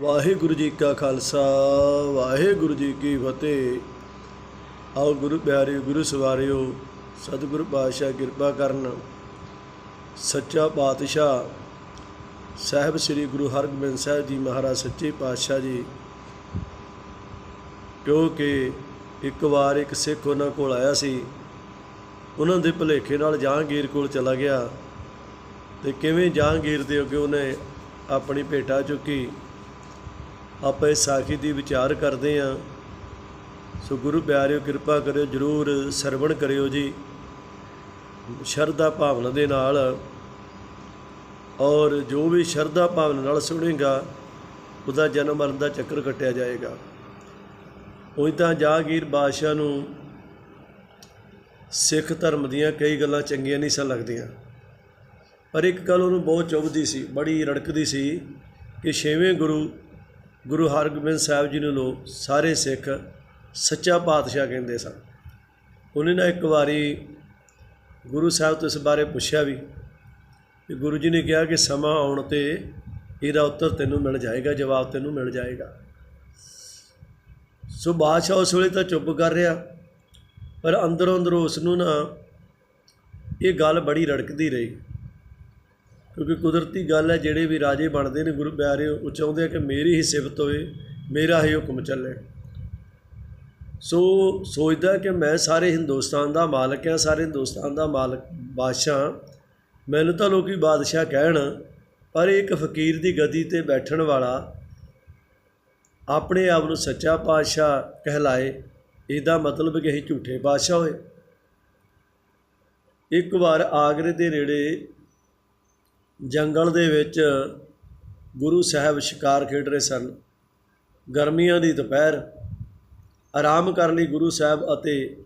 ਵਾਹਿਗੁਰੂ ਜੀ ਕਾ ਖਾਲਸਾ, ਵਾਹਿਗੁਰੂ ਜੀ ਕੀ ਫਤਿਹ। ਆਓ ਗੁਰੂ ਪਿਆਰੇ, ਗੁਰੂ ਸਵਾਰਿਓ, ਸਤਿਗੁਰੂ ਪਾਤਸ਼ਾਹ ਕਿਰਪਾ ਕਰਨ। ਸੱਚਾ ਪਾਤਸ਼ਾਹ, ਸਾਹਿਬ ਸ੍ਰੀ ਗੁਰੂ ਹਰਗੋਬਿੰਦ ਸਾਹਿਬ ਜੀ ਮਹਾਰਾਜ, ਸੱਚੇ ਪਾਤਸ਼ਾਹ ਜੀ। ਕਿਉਂਕਿ ਇੱਕ ਵਾਰ ਇੱਕ ਸਿੱਖ ਉਹਨਾਂ ਕੋਲ ਆਇਆ ਸੀ, ਉਹਨਾਂ ਦੇ ਭੁਲੇਖੇ ਨਾਲ ਜਹਾਂਗੀਰ ਕੋਲ ਚਲਾ ਗਿਆ। ਤੇ ਕਿਵੇਂ ਜਹਾਂਗੀਰ ਦੇ ਅੱਗੇ ਉਹਨੇ ਆਪਣੀ ਭੇਟਾ ਚੁੱਕੀ ਆਪਾਂ ਇਸ ਸਾਖੀ ਦੀ ਵਿਚਾਰ ਕਰਦੇ ਹਾਂ। ਸੋ ਗੁਰੂ ਪਿਆਰਿਓ, ਕਿਰਪਾ ਕਰਿਓ, ਜਰੂਰ ਸਰਵਣ ਕਰਿਓ ਜੀ। ਸ਼ਰਧਾ ਭਾਵਨਾ ਦੇ ਨਾਲ ਔਰ ਜੋ ਵੀ ਸ਼ਰਧਾ ਭਾਵਨਾ ਨਾਲ ਸੁਣੇਗਾ, ਉਹਦਾ ਜਨਮ ਮਰਨ ਦਾ ਚੱਕਰ ਕੱਟਿਆ ਜਾਏਗਾ। ਉਹੀ ਤਾਂ ਜਾਗੀਰ ਬਾਦਸ਼ਾਹ ਨੂੰ ਸਿੱਖ ਧਰਮ ਦੀਆਂ ਕਈ ਗੱਲਾਂ ਚੰਗੀਆਂ ਨਹੀਂ ਸਨ ਲੱਗਦੀਆਂ। ਪਰ ਇੱਕ ਗੱਲ ਉਹਨੂੰ ਬਹੁਤ ਚੁਭਦੀ ਸੀ, ਬੜੀ ਰੜਕਦੀ ਸੀ ਕਿ ਛੇਵੇਂ ਗੁਰੂ ਗੁਰੂ ਹਰਗੋਬਿੰਦ ਸਾਹਿਬ ਜੀ ਨੂੰ ਲੋਕ ਸਾਰੇ ਸਿੱਖ ਸੱਚਾ ਪਾਤਸ਼ਾਹ ਕਹਿੰਦੇ ਸਨ। ਉਹਨੇ ਨਾ ਇੱਕ ਵਾਰੀ ਗੁਰੂ ਸਾਹਿਬ ਤੋਂ ਇਸ ਬਾਰੇ ਪੁੱਛਿਆ ਵੀ ਕਿ ਗੁਰੂ ਜੀ ਨੇ ਕਿਹਾ ਕਿ ਸਮਾਂ ਆਉਣ ਤੇ ਇਹਦਾ ਉੱਤਰ ਤੈਨੂੰ ਮਿਲ ਜਾਏਗਾ, ਜਵਾਬ ਤੈਨੂੰ ਮਿਲ ਜਾਏਗਾ। ਸੋ ਬਾਦਸ਼ਾਹ ਉਸ ਵੇਲੇ ਤਾਂ ਚੁੱਪ ਕਰ ਰਿਹਾ, ਪਰ ਅੰਦਰੋਂ ਅੰਦਰੋਂ ਉਸ ਨੂੰ ਨਾ ਇਹ ਗੱਲ ਬੜੀ ਰੜਕਦੀ ਰਹੀ। ਕਿਉਂਕਿ ਕੁਦਰਤੀ ਗੱਲ ਹੈ, ਜਿਹੜੇ ਵੀ ਰਾਜੇ ਬਣਦੇ ਨੇ, ਗੁਰੂ ਪਿਆਰੇ, ਉਹ ਚਾਹੁੰਦੇ ਆ ਕਿ ਮੇਰੀ ਹੀ ਸਿਫਤ ਹੋਵੇ, ਮੇਰਾ ਹੀ ਹੁਕਮ ਚੱਲੇ। ਸੋ ਸੋਚਦਾ ਕਿ ਮੈਂ ਸਾਰੇ ਹਿੰਦੁਸਤਾਨ ਦਾ ਮਾਲਕ ਹਾਂ, ਸਾਰੇ ਹਿੰਦੁਸਤਾਨ ਦਾ ਮਾਲਕ, ਬਾਦਸ਼ਾਹ ਮੈਨੂੰ ਤਾਂ ਲੋਕੀ ਬਾਦਸ਼ਾਹ ਕਹਿਣ, ਪਰ ਇੱਕ ਫਕੀਰ ਦੀ ਗੱਦੀ ਤੇ ਬੈਠਣ ਵਾਲਾ ਆਪਣੇ ਆਪ ਨੂੰ ਸੱਚਾ ਪਾਤਸ਼ਾਹ ਕਹਿਲਾਏ, ਇਹਦਾ ਮਤਲਬ ਕਿ ਅਸੀਂ ਝੂਠੇ ਪਾਤਸ਼ਾਹ ਹੋਏ। ਇੱਕ ਵਾਰ ਆਗਰੇ ਦੇ ਨੇੜੇ ਜੰਗਲ ਦੇ ਵਿੱਚ ਗੁਰੂ ਸਾਹਿਬ ਸ਼ਿਕਾਰ ਖੇਡ ਰਹੇ ਸਨ। ਗਰਮੀਆਂ ਦੀ ਦੁਪਹਿਰ ਆਰਾਮ ਕਰਨ ਲਈ ਗੁਰੂ ਸਾਹਿਬ ਅਤੇ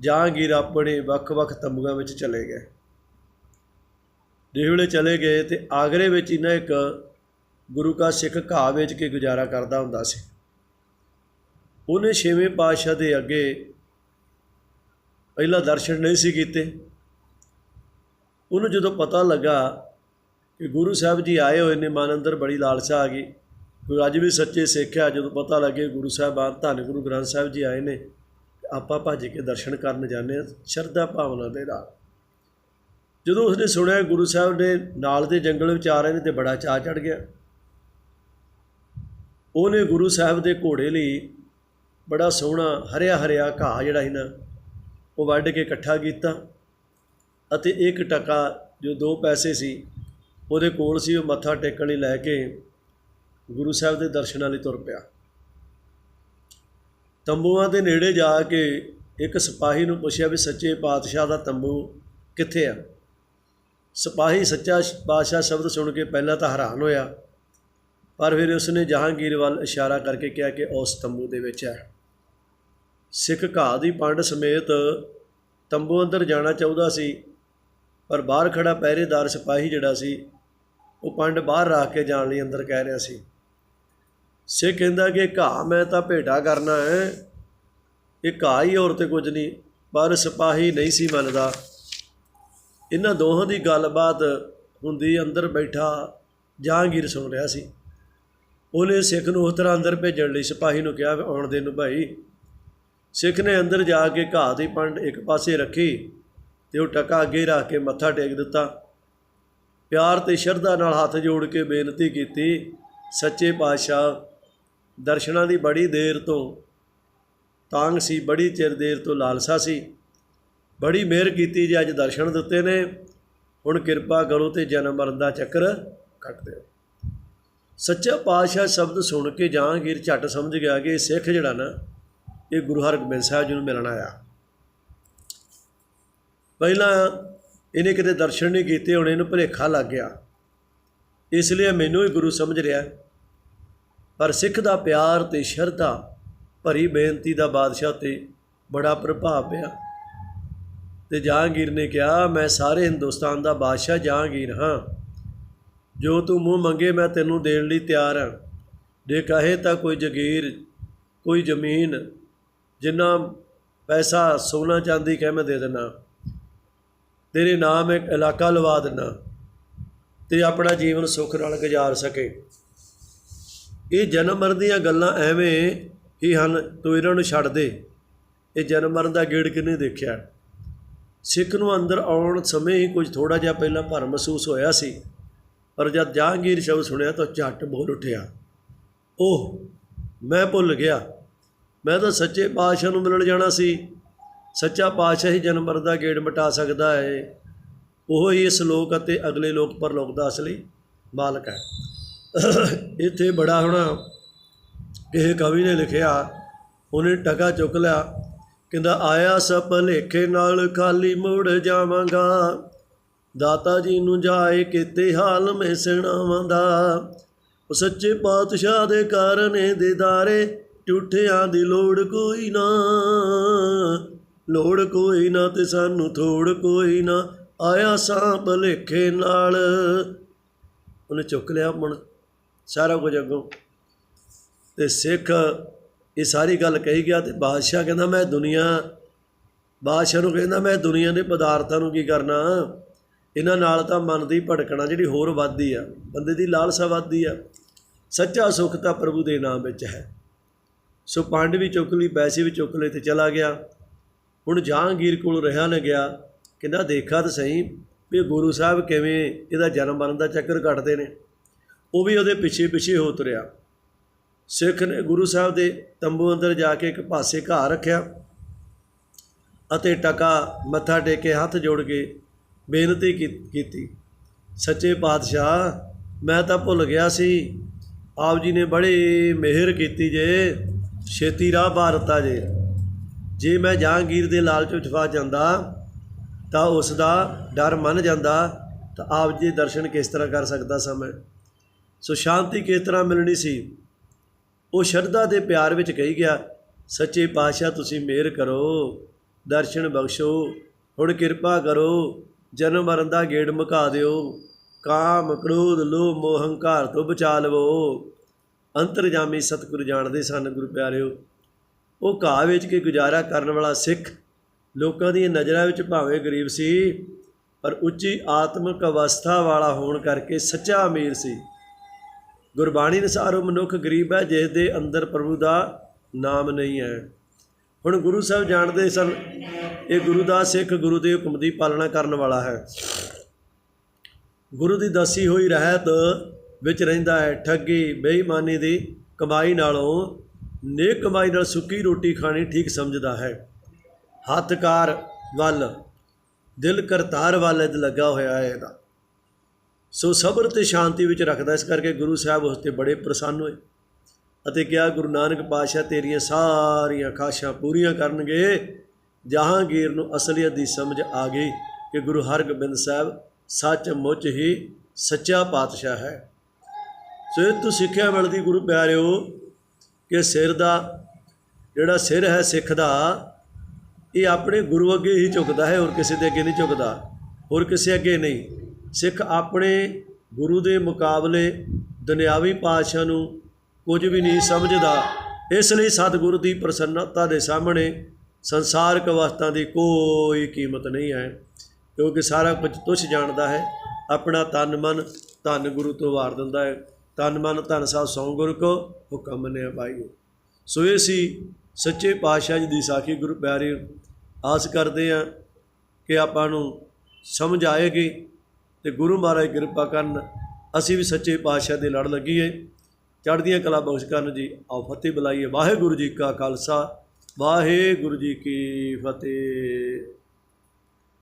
ਜਹਾਂਗੀਰ ਆਪਣੇ ਵੱਖ-ਵੱਖ ਤੰਬੂਆਂ ਵਿੱਚ ਚਲੇ ਗਏ। ਜਿਹੜੇ ਚਲੇ ਗਏ ਤੇ ਆਗਰੇ ਵਿੱਚ ਇਹਨਾਂ ਇੱਕ ਗੁਰੂ ਕਾ ਸਿੱਖ ਘਾਹ ਵੇਚ ਕੇ ਗੁਜ਼ਾਰਾ ਕਰਦਾ ਹੁੰਦਾ ਸੀ। ਉਹਨੇ ਛੇਵੇਂ ਪਾਤਸ਼ਾਹ ਦੇ ਅੱਗੇ ਪਹਿਲਾ ਦਰਸ਼ਨ ਨਹੀਂ ਸੀ ਕੀਤੇ। ਉਹਨੂੰ ਜਦੋਂ ਪਤਾ ਲੱਗਾ ਕਿ ਗੁਰੂ ਸਾਹਿਬ ਜੀ ਆਏ ਹੋਏ ਨੇ, ਮਨ ਅੰਦਰ ਬੜੀ ਲਾਲਸਾ ਆ ਗਈ। ਕੋਈ ਅੱਜ ਵੀ ਸੱਚੇ ਸਿੱਖ ਆ, ਜਦੋਂ ਪਤਾ ਲੱਗੇ ਗੁਰੂ ਸਾਹਿਬਾਨ ਧੰਨ ਗੁਰੂ ਗ੍ਰੰਥ ਸਾਹਿਬ ਜੀ ਆਏ ਨੇ ਆਪਾਂ ਭੱਜ ਕੇ ਦਰਸ਼ਨ ਕਰਨ ਜਾਂਦੇ ਹਾਂ, ਸ਼ਰਧਾ ਭਾਵਨਾ ਦੇ ਨਾਲ। ਜਦੋਂ ਉਸਨੇ ਸੁਣਿਆ ਗੁਰੂ ਸਾਹਿਬ ਦੇ ਨਾਲ ਦੇ ਜੰਗਲ ਵਿੱਚ ਆ ਰਹੇ ਨੇ, ਤੇ ਬੜਾ ਚਾਅ ਚੜ ਗਿਆ। ਉਹਨੇ ਗੁਰੂ ਸਾਹਿਬ ਦੇ ਘੋੜੇ ਲਈ ਬੜਾ ਸੋਹਣਾ ਹਰਿਆ ਹਰਿਆ ਘਾਹ ਜਿਹੜਾ ਸੀ ਨਾ, ਉਹ ਵੱਢ ਕੇ ਇਕੱਠਾ ਕੀਤਾ, ਅਤੇ ਇੱਕ ਟਕਾ ਜੋ ਦੋ ਪੈਸੇ ਸੀ ਉਹਦੇ ਕੋਲ ਸੀ, ਉਹ ਮੱਥਾ ਟੇਕਣ ਲਈ ਲੈ ਕੇ ਗੁਰੂ ਸਾਹਿਬ ਦੇ ਦਰਸ਼ਨਾਂ ਲਈ ਤੁਰ ਪਿਆ। ਤੰਬੂਆਂ ਦੇ ਨੇੜੇ ਜਾ ਕੇ ਇੱਕ ਸਿਪਾਹੀ ਨੂੰ ਪੁੱਛਿਆ ਵੀ ਸੱਚੇ ਪਾਤਸ਼ਾਹ ਦਾ ਤੰਬੂ ਕਿੱਥੇ ਆ? ਸਿਪਾਹੀ ਸੱਚਾ ਪਾਤਸ਼ਾਹ ਸ਼ਬਦ ਸੁਣ ਕੇ ਪਹਿਲਾਂ ਤਾਂ ਹੈਰਾਨ ਹੋਇਆ, ਪਰ ਫਿਰ ਉਸਨੇ ਜਹਾਂਗੀਰ ਵੱਲ ਇਸ਼ਾਰਾ ਕਰਕੇ ਕਿਹਾ ਕਿ ਉਸ ਤੰਬੂ ਦੇ ਵਿੱਚ ਹੈ। ਸਿੱਖ ਘਾਹ ਦੀ ਪੰਡ ਸਮੇਤ ਤੰਬੂ ਅੰਦਰ ਜਾਣਾ ਚਾਹੁੰਦਾ ਸੀ, ਪਰ ਬਾਹਰ ਖੜਾ ਪਹਿਰੇਦਾਰ ਸਿਪਾਹੀ ਜਿਹੜਾ ਸੀ ਉਹ ਪੰਡ ਬਾਹਰ ਰੱਖ ਕੇ ਜਾਣ ਲਈ ਅੰਦਰ ਕਹਿ ਰਿਹਾ ਸੀ। ਸਿੱਖ ਕਹਿੰਦਾ ਕਿ ਘਾਹ ਮੈਂ ਤਾਂ ਭੇਟਾ ਕਰਨਾ ਹੈ। ਇਹ ਘਾਹ ਹੀ ਹੋਰ ਤੇ ਕੁਝ ਨਹੀਂ, ਪਰ ਸਿਪਾਹੀ ਨਹੀਂ ਸੀ ਮੰਨਦਾ। ਇਹਨਾਂ ਦੋਹਾਂ ਦੀ ਗੱਲਬਾਤ ਹੁੰਦੀ ਅੰਦਰ ਬੈਠਾ ਜਹਾਂਗੀਰ ਸੁਣ ਰਿਹਾ ਸੀ। ਉਹਨੇ ਸਿੱਖ ਨੂੰ ਉਸ ਤਰ੍ਹਾਂ ਅੰਦਰ ਭੇਜਣ ਲਈ ਸਿਪਾਹੀ ਨੂੰ ਕਿਹਾ, ਆਉਣ ਦੇ ਨੂੰ ਭਾਈ। ਸਿੱਖ ਨੇ ਅੰਦਰ ਜਾ ਕੇ ਘਾਹ ਦੀ ਪੰਡ ਇੱਕ ਪਾਸੇ ਰੱਖੀ ਤੇ ਉਹ ਟਕਾ ਅੱਗੇ ਰੱਖ ਕੇ ਮੱਥਾ ਟੇਕ ਦਿੱਤਾ। ਪਿਆਰ ਤੇ ਸ਼ਰਧਾ ਨਾਲ ਹੱਥ ਜੋੜ ਕੇ ਬੇਨਤੀ ਕੀਤੀ, ਸੱਚੇ ਪਾਤਸ਼ਾਹ, ਦਰਸ਼ਨਾਂ ਦੀ ਬੜੀ ਦੇਰ ਤੋਂ ਤਾਂਗ ਸੀ, ਬੜੀ ਚਿਰ ਦੇਰ ਤੋਂ ਲਾਲਸਾ ਸੀ। ਬੜੀ ਮਿਹਰ ਕੀਤੀ ਜੇ ਅੱਜ ਦਰਸ਼ਨ ਦਿੱਤੇ ਨੇ। ਹੁਣ ਕਿਰਪਾ ਕਰੋ ਤੇ ਜਨਮ ਮਰਨ ਦਾ ਚੱਕਰ ਕੱਟ ਦਿਓ। ਸੱਚਾ ਪਾਤਸ਼ਾਹ ਸ਼ਬਦ ਸੁਣ ਕੇ ਜਹਾਂਗੀਰ ਝੱਟ ਸਮਝ ਗਿਆ ਕਿ ਸਿੱਖ ਜਿਹੜਾ ਨਾ, ਇਹ ਗੁਰੂ ਹਰਗੋਬਿੰਦ ਸਾਹਿਬ ਜੀ ਨੂੰ ਮਿਲਣ ਆਇਆ। ਪਹਿਲਾਂ ਇਹਨੇ ਕਿਤੇ ਦਰਸ਼ਨ ਨਹੀਂ ਕੀਤੇ, ਹੁਣ ਇਹਨੂੰ ਭੁਲੇਖਾ ਲੱਗ ਗਿਆ। ਇਸ ਲਈ ਮੈਨੂੰ ਹੀ ਗੁਰੂ ਸਮਝ ਰਿਹਾ ਪਰ ਸਿੱਖ ਦਾ ਪਿਆਰ ਤੇ ਸ਼ਰਧਾ, ਭਰੀ ਬੇਨਤੀ ਦਾ ਬਾਦਸ਼ਾਹ ਤੇ ਬੜਾ ਪ੍ਰਭਾਵ ਪਿਆ। ਤੇ ਜਹਾਂਗੀਰ ਨੇ ਕਿਹਾ, ਮੈਂ ਸਾਰੇ ਹਿੰਦੁਸਤਾਨ ਦਾ ਬਾਦਸ਼ਾਹ ਜਹਾਂਗੀਰ ਹਾਂ। ਜੋ ਤੂੰ ਮੂੰਹ ਮੰਗੇ, ਮੈਂ ਤੈਨੂੰ ਦੇਣ ਲਈ ਤਿਆਰ ਹਾਂ। ਜੇ ਕਹੇ ਤਾਂ ਕੋਈ ਜਗੀਰ, ਕੋਈ ਜ਼ਮੀਨ, ਜਿੰਨਾ ਪੈਸਾ ਸੋਨਾ ਚਾਂਦੀ ਕਹਿ ਮੈਂ ਦੇ ਦੇਣਾ ਤੇਰੇ ਨਾਮ ਇੱਕ ਇਲਾਕਾ ਲਵਾ ਦੇਣਾ ਤੇ ਆਪਣਾ ਜੀਵਨ ਸੁੱਖ ਨਾਲ ਗੁਜ਼ਾਰ ਸਕੇ। ਇਹ ਜਨਮ ਮਰਨ ਦੀਆਂ ਗੱਲਾਂ ਐਵੇਂ ਹੀ ਹਨ, ਤੂੰ ਇਹਨਾਂ ਨੂੰ ਛੱਡ ਦੇ। ਇਹ ਜਨਮ ਮਰਨ ਦਾ ਗੇੜ ਕਿਨੇ ਦੇਖਿਆ? ਸਿੱਖ ਨੂੰ ਅੰਦਰ ਆਉਣ ਸਮੇਂ ਹੀ ਕੁਝ ਥੋੜਾ ਜਿਹਾ ਪਹਿਲਾਂ ਭਰਮ ਮਹਿਸੂਸ ਹੋਇਆ ਸੀ, ਪਰ ਜਦ ਜਹਾਂਗੀਰ ਸ਼ਬਦ ਸੁਣਿਆ ਤਾਂ ਝੱਟ ਬੋਲ ਉੱਠਿਆ। ਓਹ, ਮੈਂ ਭੁੱਲ ਗਿਆ। ਮੈਂ ਤਾਂ ਸੱਚੇ ਪਾਤਸ਼ਾਹ ਨੂੰ ਮਿਲਣ ਜਾਣਾ ਸੀ। ਸੱਚਾ ਪਾਤਸ਼ਾਹ ਹੀ ਜਨਮ ਦਾ ਗੇੜ ਮਿਟਾ ਸਕਦਾ ਹੈ ਉਹ ਹੀ ਇਸ ਲੋਕ ਅਤੇ ਅਗਲੇ ਲੋਕ ਪਰ ਲੋਕ ਦਾ ਅਸਲੀ ਮਾਲਕ ਹੈ। ਇੱਥੇ ਬੜਾ ਹੋਣਾ ਕਿਸੇ ਕਵੀ ਨੇ ਲਿਖਿਆ, ਉਹਨੇ ਟਕਾ ਚੁੱਕ ਲਿਆ, ਕਹਿੰਦਾ, ਆਇਆ ਸਭ ਭਲੇਖੇ ਨਾਲ ਖਾਲੀ ਮੁੜ ਜਾਵਾਂਗਾ। ਦਾਤਾ ਜੀ ਨੂੰ ਜਾਏ ਕਿਤੇ ਹਾਲ ਮੈਂ ਸੁਣਾਵਾਂਦਾ ਉਹ ਸੱਚੇ ਪਾਤਸ਼ਾਹ ਦੇ ਕਾਰਨ ਦੇਦਾਰੇ ਝੂਠਿਆਂ ਦੀ ਲੋੜ ਕੋਈ ਨਾ। ਲੋੜ ਕੋਈ ਨਾ ਤੇ ਸਾਨੂੰ ਥੋੜ ਕੋਈ ਨਾ। ਆਇਆ ਸਾਂ ਭਲੇਖੇ ਨਾਲ। ਉਹਨੇ ਚੁੱਕ ਲਿਆ ਹੁਣ ਸਾਰਾ ਕੁਝ ਅੱਗੋਂ। ਤੇ ਸਿੱਖ ਇਹ ਸਾਰੀ ਗੱਲ ਕਹੀ ਗਿਆ ਤੇ ਬਾਦਸ਼ਾਹ ਕਹਿੰਦਾ, ਮੈਂ ਦੁਨੀਆ, ਬਾਦਸ਼ਾਹ ਨੂੰ ਕਹਿੰਦਾ, ਮੈਂ ਦੁਨੀਆ ਦੇ ਪਦਾਰਥਾਂ ਨੂੰ ਕੀ ਕਰਨਾ? ਇਹਨਾਂ ਨਾਲ ਤਾਂ ਮਨ ਦੀ ਭਟਕਣਾ ਜਿਹੜੀ ਹੋਰ ਵੱਧਦੀ ਆ, ਬੰਦੇ ਦੀ ਲਾਲਸਾ ਵੱਧਦੀ ਆ। ਸੱਚਾ ਸੁੱਖ ਤਾਂ ਪ੍ਰਭੂ ਦੇ ਨਾਮ ਵਿੱਚ ਹੈ। ਸੋ ਪੰਡ ਵੀ ਚੁੱਕ ਲਈ, ਪੈਸੇ ਵੀ ਚੁੱਕ ਲਏ ਤੇ ਚਲਾ ਗਿਆ। ਹੁਣ ਜਹਾਂਗੀਰ ਕੋਲ ਰਿਹਾ ਨਾ ਗਿਆ, ਕਹਿੰਦਾ ਦੇਖਾ ਤਾਂ ਸਹੀ ਵੀ ਗੁਰੂ ਸਾਹਿਬ ਕਿਵੇਂ ਇਹਦਾ ਜਨਮ ਮਰਨ ਦਾ ਚੱਕਰ ਕੱਟਦੇ ਨੇ। ਉਹ ਵੀ ਉਹਦੇ ਪਿੱਛੇ ਪਿੱਛੇ ਹੋ ਤੁਰਿਆ। ਸਿੱਖ ਨੇ ਗੁਰੂ ਸਾਹਿਬ ਦੇ ਤੰਬੂ ਅੰਦਰ ਜਾ ਕੇ ਇੱਕ ਪਾਸੇ ਘਾਹ ਰੱਖਿਆ ਅਤੇ ਟਕਾ ਮੱਥਾ ਟੇਕੇ ਹੱਥ ਜੋੜ ਕੇ ਬੇਨਤੀ ਕੀਤੀ, ਸੱਚੇ ਪਾਤਸ਼ਾਹ, ਮੈਂ ਤਾਂ ਭੁੱਲ ਗਿਆ ਸੀ, ਆਪ ਜੀ ਨੇ ਬੜੀ ਮਿਹਰ ਕੀਤੀ ਜੇ, ਛੇਤੀ ਰਾਹ ਭਾਰਤਾ ਜੇ। ਜੇ ਮੈਂ ਜਹਾਂਗੀਰ ਦੇ ਲਾਲਚ ਵਿੱਚ ਫਸ ਜਾਂਦਾ, ਤਾਂ ਉਸ ਦਾ ਡਰ ਮੰਨ ਜਾਂਦਾ, ਤਾਂ ਆਪ ਜੀ ਦਰਸ਼ਨ ਕਿਸ ਤਰ੍ਹਾਂ ਕਰ ਸਕਦਾ ਸਾਂ ਮੈਂ? ਸੋ ਸ਼ਾਂਤੀ ਕਿਸ ਤਰ੍ਹਾਂ ਮਿਲਣੀ ਸੀ? ਉਹ ਸ਼ਰਧਾ ਦੇ ਪਿਆਰ ਵਿੱਚ ਕਹੀ ਗਿਆ, ਸੱਚੇ ਪਾਤਸ਼ਾਹ, ਤੁਸੀਂ ਮਿਹਰ ਕਰੋ, ਦਰਸ਼ਨ ਬਖਸ਼ੋ, ਹੁਣ ਕਿਰਪਾ ਕਰੋ, ਜਨਮ ਮਰਨ ਦਾ ਗੇੜ ਮੁਕਾ ਦਿਓ, ਕਾਮ, ਕ੍ਰੋਧ, ਲੋਭ, ਮੋਹ, ਹੰਕਾਰ ਤੋਂ ਬਚਾ ਲਵੋ। ਅੰਤਰਜਾਮੀ ਸਤਿਗੁਰ ਜਾਣਦੇ ਸਨ, ਗੁਰੂ ਪਿਆਰਿਓ। ਉਹ ਘਾਹ ਵੇਚ ਕੇ ਗੁਜ਼ਾਰਾ ਕਰਨ ਵਾਲਾ ਸਿੱਖ। ਲੋਕਾਂ ਦੀਆਂ ਨਜ਼ਰਾਂ ਵਿੱਚ ਭਾਵੇਂ ਗਰੀਬ ਸੀ, ਪਰ ਉੱਚੀ ਆਤਮਿਕ ਅਵਸਥਾ ਵਾਲਾ ਹੋਣ ਕਰਕੇ ਸੱਚਾ ਅਮੀਰ ਸੀ। ਗੁਰਬਾਣੀ ਅਨੁਸਾਰ ਉਹ ਮਨੁੱਖ ਗਰੀਬ ਹੈ ਜਿਸ ਦੇ ਅੰਦਰ ਪ੍ਰਭੂ ਦਾ ਨਾਮ ਨਹੀਂ ਹੈ। ਹੁਣ ਗੁਰੂ ਸਾਹਿਬ ਜਾਣਦੇ ਸਨ, ਇਹ ਗੁਰੂ ਦਾ ਸਿੱਖ ਗੁਰੂ ਦੇ ਹੁਕਮ ਦੀ ਪਾਲਣਾ ਕਰਨ ਵਾਲਾ ਹੈ। ਗੁਰੂ ਦੀ ਦਸੀ ਹੋਈ ਰਹਿਤ ਵਿੱਚ ਰਹਿੰਦਾ ਹੈ, ਠੱਗੀ, ਬੇਈਮਾਨੀ ਦੀ ਕਮਾਈ ਨਾਲੋਂ ਨੇਕ ਕਮਾਈ ਨਾਲ ਸੁੱਕੀ ਰੋਟੀ ਖਾਣੀ ਠੀਕ ਸਮਝਦਾ ਹੈ। ਹੱਥਕਾਰ ਵੱਲ, ਦਿਲ ਕਰਤਾਰ ਵੱਲ ਇਹਦਾ ਲੱਗਾ ਹੋਇਆ ਹੈ ਇਹਦਾ। ਸੋ ਸਬਰ ਤੇ ਸ਼ਾਂਤੀ ਵਿੱਚ ਰੱਖਦਾ ਇਸ ਕਰਕੇ ਗੁਰੂ ਸਾਹਿਬ ਉਸ ਤੇ ਬੜੇ ਪ੍ਰਸੰਨ ਹੋਏ ਅਤੇ ਕਿਹਾ, ਗੁਰੂ ਨਾਨਕ ਪਾਤਸ਼ਾਹ, ਤੇਰੀਆਂ ਸਾਰੀਆਂ ਖਾਸ਼ਾਂ ਪੂਰੀਆਂ ਕਰਨਗੇ। ਜਹਾਂਗੀਰ ਨੂੰ ਅਸਲੀਅਤ ਦੀ ਸਮਝ ਆ ਗਈ ਕਿ ਗੁਰੂ ਹਰਗੋਬਿੰਦ ਸਾਹਿਬ ਸੱਚ ਮੁੱਚ ਹੀ ਸੱਚਾ ਪਾਤਸ਼ਾਹ ਹੈ। ਸੋ ਇਹ ਤੋਂ ਸਿੱਖਿਆ ਮਿਲਦੀ ਗੁਰੂ ਪਿਆਰਿਓ ਕਿ ਸਿਰ ਦਾ ਜਿਹੜਾ ਸਿਰ ਹੈ ਸਿੱਖ ਦਾ, ਇਹ ਆਪਣੇ ਗੁਰੂ ਅੱਗੇ ਹੀ ਝੁਕਦਾ ਹੈ, ਹੋਰ ਕਿਸੇ ਦੇ ਅੱਗੇ ਨਹੀਂ ਝੁਕਦਾ। ਹੋਰ ਕਿਸੇ ਅੱਗੇ ਨਹੀਂ। ਸਿੱਖ ਆਪਣੇ ਗੁਰੂ ਦੇ ਮੁਕਾਬਲੇ ਦੁਨਿਆਵੀ ਪਾਤਸ਼ਾਹ ਨੂੰ ਕੁਝ ਵੀ ਨਹੀਂ ਸਮਝਦਾ। ਇਸ ਲਈ ਸਤਿਗੁਰੂ ਦੀ ਪ੍ਰਸੰਨਤਾ ਦੇ ਸਾਹਮਣੇ ਸੰਸਾਰਕ ਅਵਸਥਾ ਦੀ ਕੋਈ ਕੀਮਤ ਨਹੀਂ ਹੈ, ਕਿਉਂਕਿ ਸਾਰਾ ਕੁਝ ਤੁਛ ਜਾਣਦਾ ਹੈ, ਆਪਣਾ ਤਨ ਮਨ ਧੰਨ ਗੁਰੂ ਤੋਂ ਵਾਰ ਦਿੰਦਾ ਹੈ। ਤਨ ਮਨ ਧਨ ਸਾਹਿਬ ਸੌ ਗੁਰ ਕੋ ਹੁਕਮ ਨੇ ਪਾਈਓ ਸੋ ਇਹ ਸੀ ਸੱਚੇ ਪਾਤਸ਼ਾਹ ਜੀ ਦੀ ਸਾਖੀ। ਗੁਰੂ ਪਿਆਰੇ, ਆਸ ਕਰਦੇ ਆ ਕਿ ਆਪਾਂ ਨੂੰ ਸਮਝ ਆਏਗੀ ਤੇ ਗੁਰੂ ਮਹਾਰਾਜ ਕਿਰਪਾ ਕਰਨ ਅਸੀਂ ਵੀ ਸੱਚੇ ਪਾਤਸ਼ਾਹ ਦੇ ਲੜ ਲੱਗੀਏ। ਚੜ੍ਹਦੀਆਂ ਕਲਾ ਬਖਸ਼ ਕਰਨ ਜੀ, ਆਓ ਫਤਿਹ ਬੁਲਾਈਏ। ਵਾਹਿਗੁਰੂ ਜੀ ਕਾ ਖਾਲਸਾ, ਵਾਹਿਗੁਰੂ ਜੀ ਕੀ ਫਤਿਹ।